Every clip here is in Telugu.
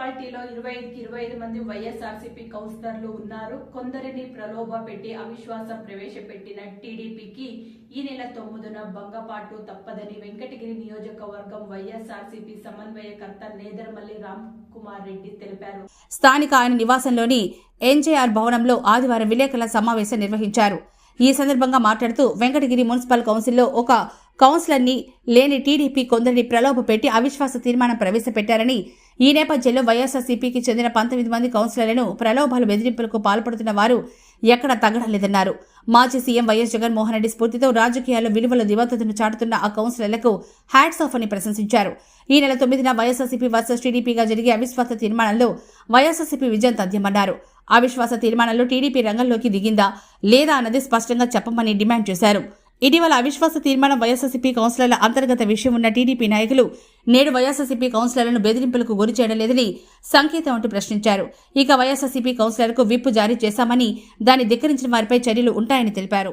మున్సిపాలిటీలో ఇరవై ఐదుకి ఇరవై ఐదు మంది వైఎస్ఆర్సీపీ కౌన్సిలర్లు ఉన్నారు. కొందరిని ప్రలోభ పెట్టి అవిశ్వాసం ప్రవేశపెట్టిన టీడీపీకి ఈ నెల తొమ్మిదిన భంగపాటు తప్పదని వెంకటగిరి నియోజకవర్గం వైఎస్ఆర్సీపీ సమన్వయకర్త నేదర్మల్లి రామ్ కుమార్ రెడ్డి తెలిపారు. స్థానిక ఆయన నివాసంలోని ఎన్జేఆర్ భవనంలో ఆదివారం విలేకరుల సమావేశం నిర్వహించారు. ఈ సందర్భంగా మాట్లాడుతూ వెంకటగిరి మున్సిపల్ కౌన్సిల్లో ఒక కౌన్సిలర్ని లేని టీడీపీ కొందరిని ప్రలోభ పెట్టి అవిశ్వాస తీర్మానం ప్రవేశపెట్టారని ఈ నేపథ్యంలో వైఎస్ఆర్సీపీకి చెందిన పంతొమ్మిది మంది కౌన్సిలర్లను ప్రలోభాలు బెదిరింపులకు పాల్పడుతున్న వారు ఎక్కడా తగ్గడలేదన్నారు మాజీ సీఎం వైఎస్ జగన్మోహన్ రెడ్డి స్ఫూర్తితో రాజకీయాల్లో విలువల దివంతతను చాటుతున్న ఆ కౌన్సిలర్లకు హ్యాట్స్ ఆఫ్ అని ప్రశంసించారు. ఈ నెల తొమ్మిదిన వైఎస్ఆర్సీపీ వర్సెస్ టీడీపీగా జరిగే అవిశ్వాస తీర్మానంలో వైఎస్ఆర్సీపీ విజయం తథ్యమన్నారు. అవిశ్వాస తీర్మానంలో టీడీపీ రంగంలోకి దిగిందా లేదా అన్నది స్పష్టంగా చెప్పమని డిమాండ్ చేశారు. ఇటీవల అవిశ్వాస తీర్మానం వైఎస్ఆర్సీపీ కౌన్సిలర్ల అంతర్గత విషయం ఉన్న టీడీపీ నాయకులు నేడు వైఎస్ఆర్సీపీ కౌన్సిలర్లను బెదిరింపులకు గురి చేయడం లేదని సంకేతం అంటూ ప్రశ్నించారు. ఇక వైఎస్ఆర్సీపీ కౌన్సిలర్కు విప్పు జారీ చేశామని దాన్ని ధిక్కరించిన వారిపై చర్యలు ఉంటాయని తెలిపారు.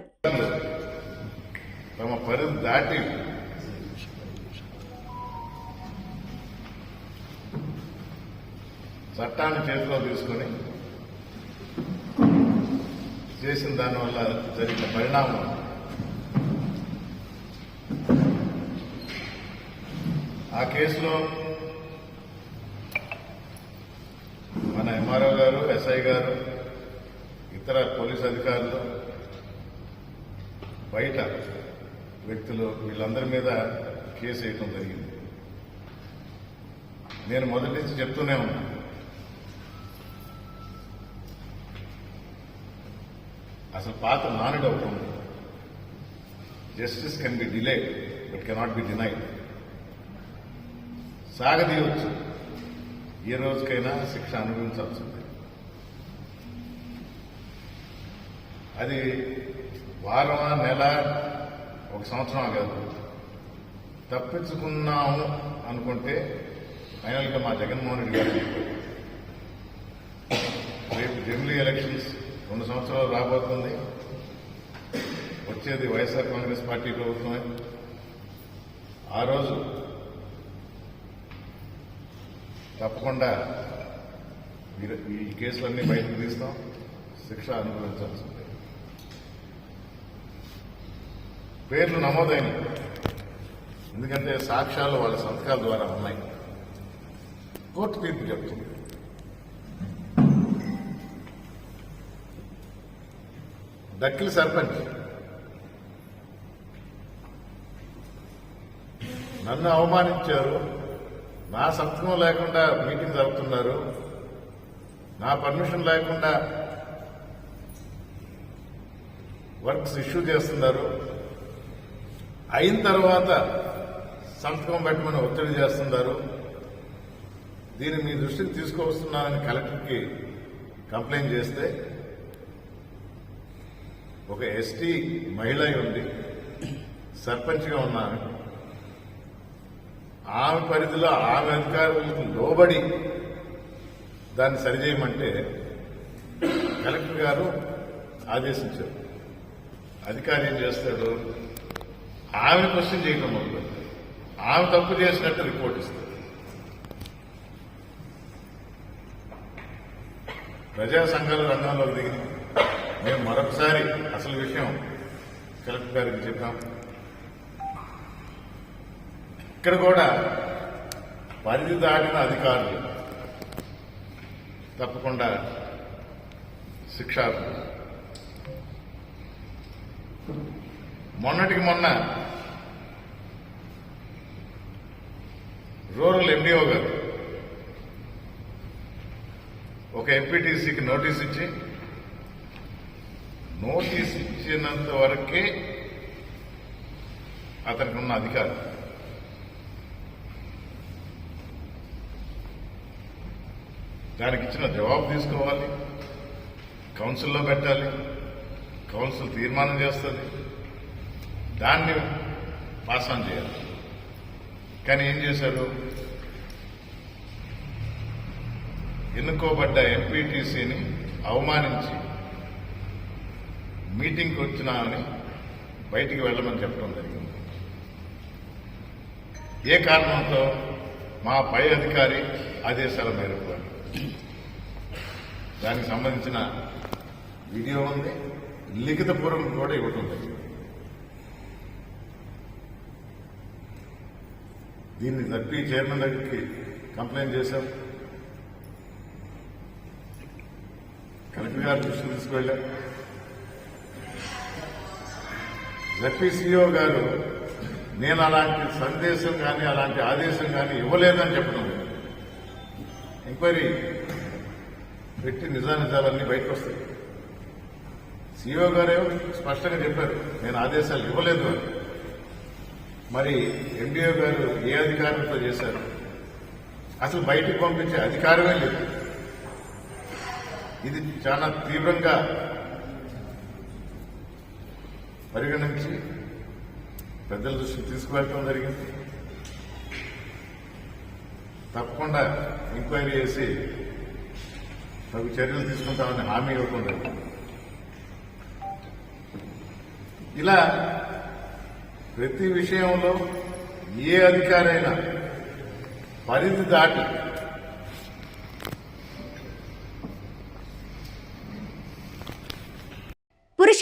చట్టాన్ని చేతిలో తీసుకొని చేసిన దానివల్ల జరిగిన పరిణామం ఆ కేసులో మన ఎంఆర్ఓ గారు ఎస్ఐ గారు ఇతర పోలీస్ అధికారులు బయట వ్యక్తులు వీళ్ళందరి మీద కేసు వేయటం జరిగింది. నేను మొదటి నుంచి చెప్తూనే ఉన్నా. అసలు పాత నానుడు ఒకటి justice can be delay but cannot be denied సాగదీయవచ్చు. ఏ రోజుకైనా శిక్ష అనుభవించాల్సిందే. అది వారమా నెల ఒక సంవత్సరం కాదు. తప్పించుకున్నాము అనుకుంటే ఫైనల్గా మా జగన్మోహన్ రెడ్డి గారు రేపు జమిలీ ఎలక్షన్స్ రెండు సంవత్సరాలు రాబోతుంది. వచ్చేది వైఎస్ఆర్ కాంగ్రెస్ పార్టీ ప్రభుత్వమే. ఆ రోజు తప్పకుండా మీరు ఈ కేసులన్నీ బయటకు తీస్తాం. శిక్ష అనుభవించాల్సిందే పేర్లు నమోదైనవి. ఎందుకంటే సాక్ష్యాలు వాళ్ళ సంతకాల ద్వారా ఉన్నాయి. కోర్టు తీర్పు చెప్తుంది. దక్కిలి సర్పంచ్. నన్ను అవమానించారు. నా సంతకం లేకుండా మీటింగ్ జరుపుతున్నారు. నా పర్మిషన్ లేకుండా వర్క్స్ ఇష్యూ చేస్తున్నారు. అయిన తర్వాత సంతకం పెట్టమని ఒత్తిడి చేస్తున్నారు. దీన్ని మీ దృష్టికి తీసుకువస్తున్నానని కలెక్టర్కి కంప్లైంట్ చేస్తే ఒక ఎస్టీ మహిళ అయి ఉంది సర్పంచ్గా ఉన్నాను. ఆమె పరిధిలో ఆమె అధికారులకు లోబడి దాన్ని సరిచేయమంటే కలెక్టర్ గారు ఆదేశించారు. అధికారి ఏం చేస్తాడు? ఆమె క్వశ్చన్ చేయటం మొదలు ఆమె తప్పు చేసినట్టు రిపోర్ట్ ఇస్తాడు. ప్రజా సంఘాల రంగంలోకి దిగింది మేము మరొకసారి అసలు విషయం కలెక్టర్ గారికి చెప్పాము ఇక్కడ కూడా పరిధి దాటిన అధికారులు తప్పకుండా శిక్ష మొన్నటికి మొన్న రూరల్ ఎండిఓ గారు ఒక ఎంపీటీసీకి నోటీస్ ఇచ్చి నోటీస్ ఇచ్చినంత వరకే అతనికి ఉన్న అధికారం దానికి ఇచ్చిన జవాబు తీసుకోవాలి. కౌన్సిల్లో పెట్టాలి. కౌన్సిల్ తీర్మానం చేస్తుంది. దాన్ని పాస్ ఆన్ చేయాలి. కానీ ఏం చేశారు? ఎన్నుకోబడ్డ ఎంపీటీసీని అవమానించి మీటింగ్కి వచ్చినా అని బయటికి వెళ్ళమని చెప్పడం జరిగింది. ఏ కారణంతో? మా పై అధికారి ఆదేశాల మేరకు అని. దానికి సంబంధించిన వీడియో ఉంది. లిఖిత పూర్వం కూడా ఇవ్వటం దీన్ని తప్పి చైర్మన్ దగ్గరికి కంప్లైంట్ చేశాం. కలెక్టర్ గారి దృష్టికి తీసుకువెళ్ళాం. జడ్పీసీఓ గారు నేను అలాంటి సందేశం కానీ అలాంటి ఆదేశం కానీ ఇవ్వలేదని చెప్పడం లేదు. ఎంక్వైరీ పెట్టి నిజానిజాలన్నీ బయటకు వస్తాయి సీఓ గారే స్పష్టంగా చెప్పారు నేను ఆదేశాలు ఇవ్వలేదు అని. మరి ఎండిఓ గారు ఏ అధికారంతో చేశారు? అసలు బయటికి పంపించే అధికారమే లేదు. ఇది చాలా తీవ్రంగా పరిగణించి పెద్దల దృష్టికి తీసుకువెళ్ళడం జరిగింది. తప్పకుండా ఎంక్వైరీ చేసి తగు చర్యలు తీసుకుంటామని హామీ ఇవ్వకుండా. ఇలా ప్రతి విషయంలో ఏ అధికారైనా పరిధి దాటి పురుష